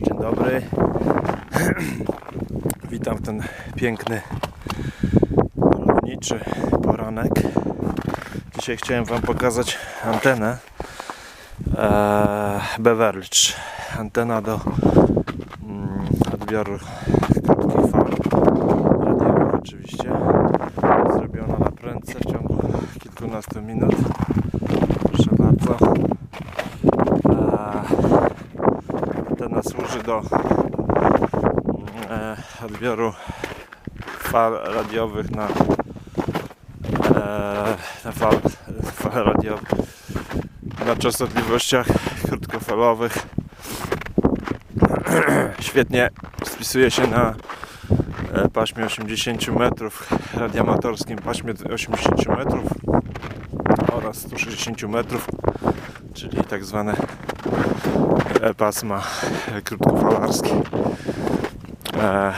Dzień dobry. Witam w ten piękny malowniczy poranek. Dzisiaj chciałem Wam pokazać antenę e, Beverly. Antena do mm, odbioru krótkich fal radiowych oczywiście. Zrobiona na prędce w ciągu kilkunastu minut. Proszę bardzo. E, Antena do e, odbioru fal radiowych na, e, na fal, fal radiowych na częstotliwościach krótkofalowych. Świetnie spisuje się na e, paśmie 80 metrów, radiomatorskim paśmie 80 metrów oraz 160 metrów, czyli tak zwane pasma e, krótkofalarskie. E,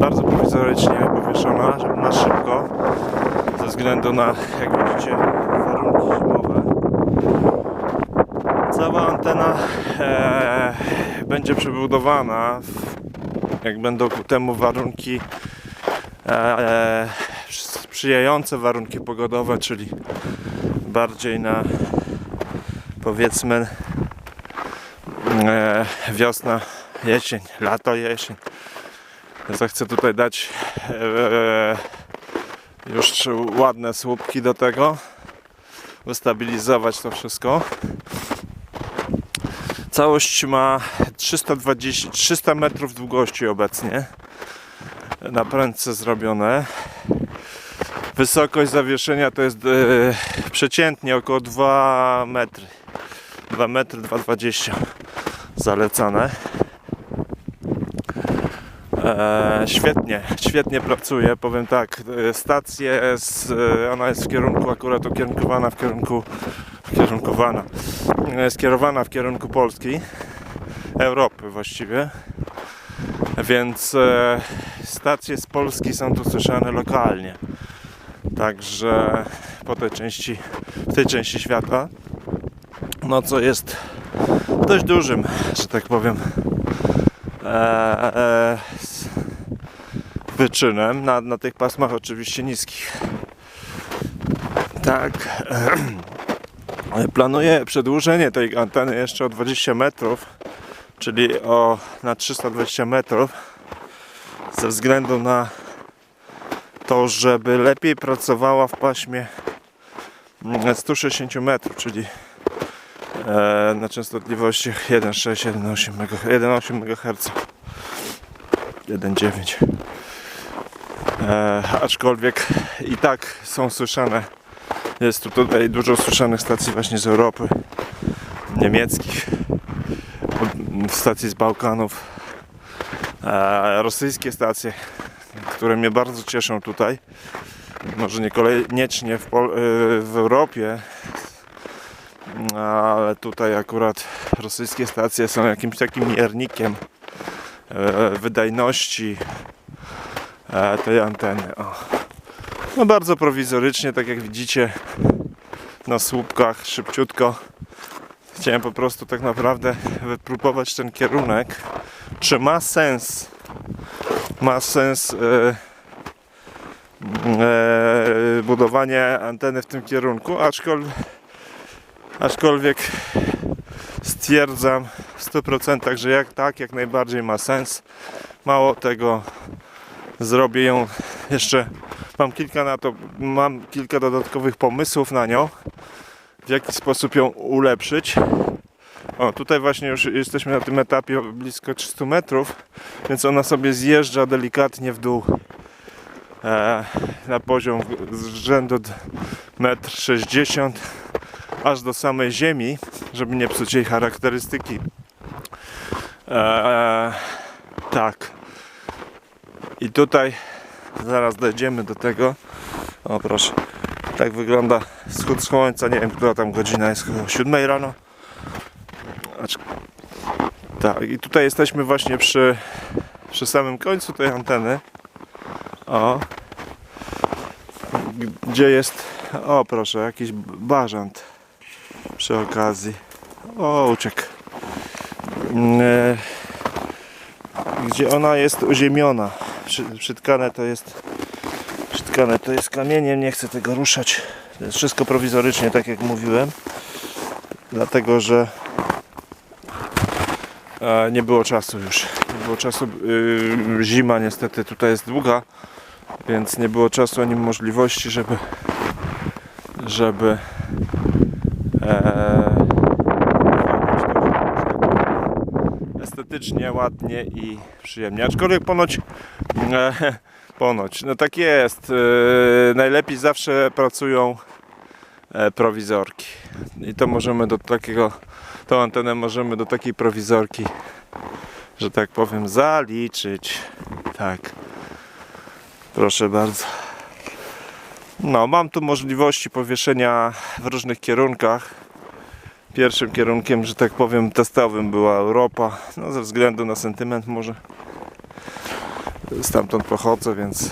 bardzo prowizorycznie powieszona na szybko ze względu na, jak widzicie, warunki zimowe. Cała antena e, będzie przebudowana, jak będą ku temu warunki e, e, sprzyjające warunki pogodowe, czyli bardziej na powiedzmy e, wiosna, jesień, lato, jesień. Ja chcę tutaj dać e, już ładne słupki do tego, ustabilizować to wszystko. Całość ma 320, 300 metrów długości obecnie. Na prędce zrobione. Wysokość zawieszenia to jest e, przeciętnie około 2 metry. 2 metry, 2,20 zalecane. E, świetnie, świetnie pracuje. Powiem tak, e, stacja jest, ona jest w kierunku, akurat ukierunkowana w kierunku, kierunkowana, e, skierowana w kierunku Polski, Europy właściwie. Więc e, stacje z Polski są tu słyszane lokalnie. Także po tej części, w tej części świata, no co jest dość dużym, że tak powiem, e, e, wyczynem na, na tych pasmach oczywiście niskich. Tak. Planuję przedłużenie tej anteny jeszcze o 20 metrów, czyli o, na 320 metrów, ze względu na to, żeby lepiej pracowała w paśmie mm, 160 metrów, czyli e, na częstotliwościach 1,6, 1,8 MHz, 1,8 MHz, 1,9. E, aczkolwiek i tak są słyszane, jest tu tutaj dużo słyszanych stacji właśnie z Europy, niemieckich, stacji z Bałkanów, e, rosyjskie stacje, które mnie bardzo cieszą tutaj. Może niekoniecznie w, y, w Europie, ale tutaj akurat rosyjskie stacje są jakimś takim miernikiem e, wydajności e, tej anteny. O. No bardzo prowizorycznie, tak jak widzicie na słupkach, szybciutko. Chciałem po prostu tak naprawdę wypróbować ten kierunek. Czy ma sens? Ma sens e, e, budowanie anteny w tym kierunku, aczkolwiek, aczkolwiek stwierdzam w 100%, że jak tak, jak najbardziej ma sens. Mało tego, zrobię ją jeszcze, mam kilka na to, mam kilka dodatkowych pomysłów na nią, w jaki sposób ją ulepszyć. O, tutaj właśnie już jesteśmy na tym etapie blisko 300 metrów, więc ona sobie zjeżdża delikatnie w dół e, na poziom rzędu d- 1,60 m aż do samej ziemi, żeby nie psuć jej charakterystyki. E, tak. I tutaj zaraz dojdziemy do tego. O proszę. Tak wygląda wschód słońca. Nie wiem, która tam godzina jest, chyba 7 rano. Tak, i tutaj jesteśmy właśnie przy, przy samym końcu tej anteny. O. Gdzie jest. O proszę, jakiś bażant przy okazji. O, uciekł. Mm, e, gdzie ona jest uziemiona. Przy, przytkane to jest przytkane to jest kamieniem, nie chcę tego ruszać. To jest wszystko prowizorycznie, tak jak mówiłem. Dlatego, że e, nie było czasu już. Nie było czasu. Yy, zima niestety tutaj jest długa, więc nie było czasu ani możliwości, żeby żeby e, estetycznie, ładnie i przyjemnie. Aczkolwiek ponoć e, ponoć, no tak jest. E, najlepiej zawsze pracują prowizorki. I to możemy do takiego tą antenę możemy do takiej prowizorki, że tak powiem, zaliczyć. Tak. Proszę bardzo. No, mam tu możliwości powieszenia w różnych kierunkach. Pierwszym kierunkiem, że tak powiem, testowym była Europa. No, ze względu na sentyment może. Stamtąd pochodzę, więc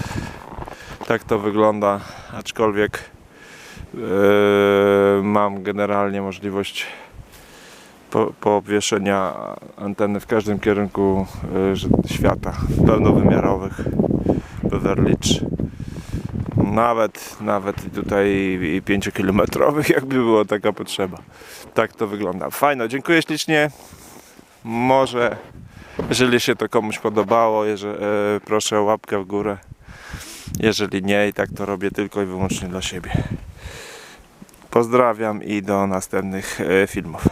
tak to wygląda. Aczkolwiek yy, mam generalnie możliwość po, powieszenia anteny w każdym kierunku yy, świata, pełnowymiarowych, Beverly nawet, nawet tutaj i 5-kilometrowych, jakby była taka potrzeba. Tak to wygląda. Fajno, dziękuję ślicznie. Może, jeżeli się to komuś podobało, jeżeli, e, proszę o łapkę w górę. Jeżeli nie, i tak to robię tylko i wyłącznie dla siebie. Pozdrawiam i do następnych e, filmów.